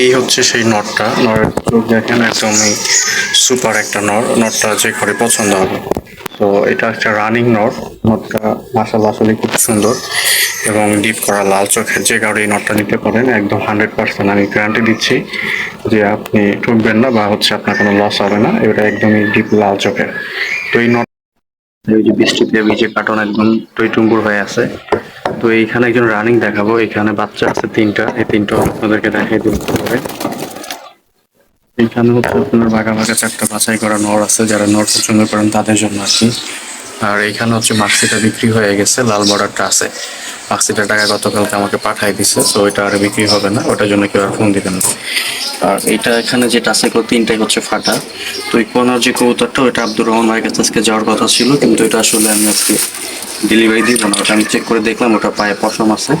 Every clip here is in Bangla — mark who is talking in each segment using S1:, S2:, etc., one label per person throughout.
S1: এই হচ্ছে সেই নটটা। নরের চোখ দেখেন একদমই সুপার একটা নর, নটটা যে করে পছন্দ হবে। তো এটা একটা রানিং নট। নটটা মাসাল্লাহ আসলে খুব সুন্দর এবং ডিপ করা লাল চোখের। যে কারণে এই নটটা নিতে পারেন, একদম হান্ড্রেড পার্সেন্ট আমি গ্যারান্টি দিচ্ছি যে আপনি ঠকবেন না বা হচ্ছে আপনার কোনো লস হবে না। এটা একদমই ডিপ লাল চোখের। তো এই নট এই যে বৃষ্টিতে ভিজে কার্টন একদম টইটুম্বুর হয়ে আছে। তো এইখানে একজন রানিং দেখাবো। এখানে বাচ্চা আছে তিনটা। এই তিনটা আপনাদেরকে দেখাই দিতে হবে। এইখানে হচ্ছে আপনার ভাগা ভাগা চারটা বাছাই করা নর আছে, যারা নর পছন্দ করেন তাদের জন্য আর কি। আর এখানে হচ্ছে মাক্সিটা বিক্রি হয়ে গেছে, লাল বর্ডারটা আছে। মাক্সিটার টাকা গতকালকে আমাকে পাঠাই দিছে, তো ওইটা আর বিক্রি হবে না, ওটার জন্য কেউ আর ফোন দিবেন না। আর এটা এখানে যেটা আছে তিনটাই হচ্ছে ফাটা। তো এই কোনার যে কবুতরটা, ওইটা আব্দুর রহমান ভাইয়ের কাছে আজকে যাওয়ার কথা ছিল, কিন্তু এটা আসলে আমি আজকে ডেলিভারি দিব না। ওটা আমি চেক করে দেখলাম, ওটা পায়ে পশম আছে।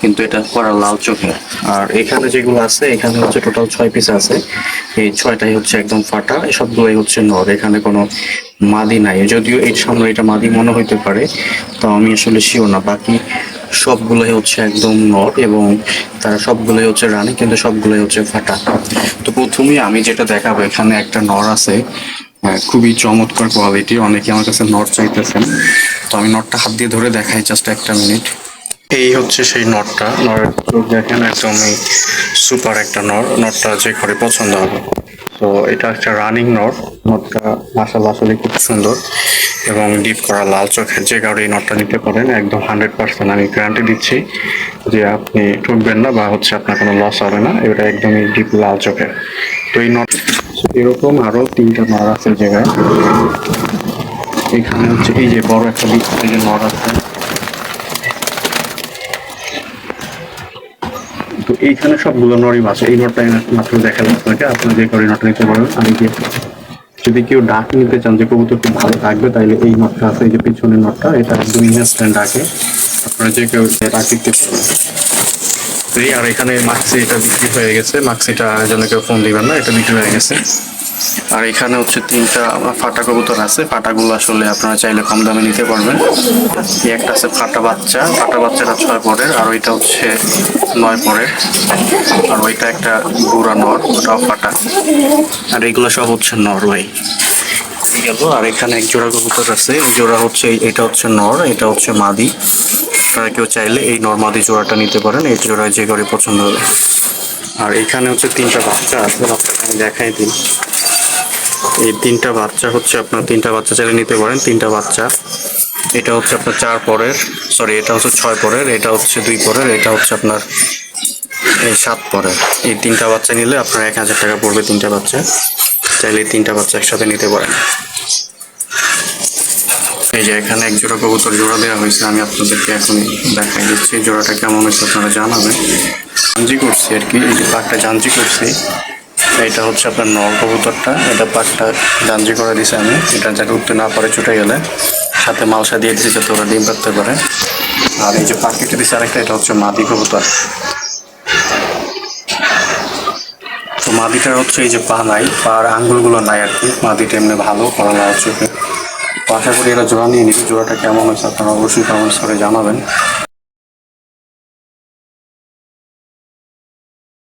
S1: কিন্তু এটা করা লাল চোখে। আর এখানে যেগুলো আছে এখানে হচ্ছে টোটাল ছয় পিস আছে। এই ছয়টাই হচ্ছে একদম ফাটা সবগুলোই হচ্ছে নর এখানে কোনো মাদি নাই। যদিও এই সামনে এটা মাদি মনে হইতে পারে তো আমি আসলে শিওর না। বাকি সবগুলোই হচ্ছে একদম নর এবং তারা সবগুলোই হচ্ছে রানি কিন্তু সবগুলোই হচ্ছে ফাটা। তো প্রথমেই আমি যেটা দেখাবো এখানে একটা নর আছে। আহ, খুবই চমৎকার কোয়ালিটি অনেকে আমার কাছে নট চাইতেছেন। তো আমি নটটা হাত দিয়ে ধরে দেখাই জাস্ট একটা মিনিট এই হচ্ছে সেই নটটা। নরের চোখ দেখেন, একদমই সুপার একটা নর, নটটা যে করে পছন্দ হবে। তো এটা একটা রানিং নট নটটা মাসাল্লাহ আসলে খুব সুন্দর এবং ডিপ করা লাল চোখের। যে কারণে এই নটটা নিতে পারেন, একদম হান্ড্রেড পার্সেন্ট আমি গ্যারান্টি দিচ্ছি যে আপনি ঠকবেন না বা হচ্ছে আপনার কোনো লস হবে না। এটা একদমই ডিপ লাল চোখের। তো এই নট এরকম আরও তিনটা নর আছে জায়গায়। এখানে হচ্ছে এই যে বড় একটা দিক যে নর আছে। এইখানে সবগুলো নরিম আছে এই নটটা মাত্র দেখালাম আপনাকে। আপনি যে করে নটটা নিতে পারবেন। আমি যে যদি কেউ ডাক নিতে চান যে কবুতর খুব ভালো থাকবে তাহলে এই নটটা আছে, এই যে পিছনের নটটা, এটা একদম ইনস্ট্যান্ট ডাকে। আপনারা যে কেউ ডাক দিতে পারবেন। আর এখানে মাক্সি এটা বিক্রি হয়ে গেছে। মাক্সিটা যেন কেউ ফোন দিবেন না, এটা বিক্রি হয়ে গেছে। আর এখানে হচ্ছে তিনটা ফাটা কবুতর আছে। ফাটাগুলো আসলে আপনারা চাইলে কম দামে নিতে পারবেন। একটা আছে ফাটা বাচ্চা। ফাটা বাচ্চাটা ছয় পরের আর ওইটা হচ্ছে নয় পরের। আর ওইটা একটা বুড়া নর, ওটাও ফাটা। আর এগুলো সব হচ্ছে নর ভাই। গেল, আর এখানে এক জোড়া কবুতর আছে। জোড়া হচ্ছে, এটা হচ্ছে নর, এটা হচ্ছে মাদি। আপনারা কেউ চাইলে এই নর মাদি জোড়াটা নিতে পারেন। এই জোড়ায় যে করে পছন্দ হবে। আর এখানে হচ্ছে তিনটা বাচ্চা আছে। বাচ্চাটা আমি দেখাই দিই। এই তিনটা বাচ্চা হচ্ছে আপনার, তিনটা বাচ্চা চাইলে নিতে পারেন, তিনটা বাচ্চা। এটা হচ্ছে আপনার চার পরের সরি এটা হচ্ছে ছয় পরের, এটা হচ্ছে দুই পরের, এটা হচ্ছে আপনার এই সাত পরের। এই তিনটা বাচ্চা নিলে আপনার এক হাজার টাকা পড়বে তিনটা বাচ্চা। চাইলে তিনটা বাচ্চা একসাথে নিতে পারেন। এই যে এখানে এক জোড়া কবুতর জোড়া দেওয়া হয়েছে, আমি আপনাদেরকে এখন দেখাই দিচ্ছি। জোড়াটা কেমন হয়েছে আপনারা জানাবেন। জাঞ্জি করছি আর কি, এই যে পাকটা জাঞ্জি করছি। এটা হচ্ছে আপনার নর কবুতরটা। এটা পাকটা জাঞ্জি করে দিছে আমি। এটা যাতে উঠতে না পারে, ছুটে গেলে। সাথে মালসা দিয়ে দিয়েছি যাতে ওরা ডিম পারতে পারে। আর এই যে পাক দিছে আরেকটা, এটা হচ্ছে মাদি কবুতর। তো মাদিটার হচ্ছে এই যে পা নাই, পার আঙ্গুলগুলো নাই আর কি। মাদিটা এমনি ভালো করা চোখে তো আশা করি এরা জোড়া নিয়ে নিবে। জোড়াটা কেমন হয়েছে আপনারা অবশ্যই কমেন্টস করে জানাবেন।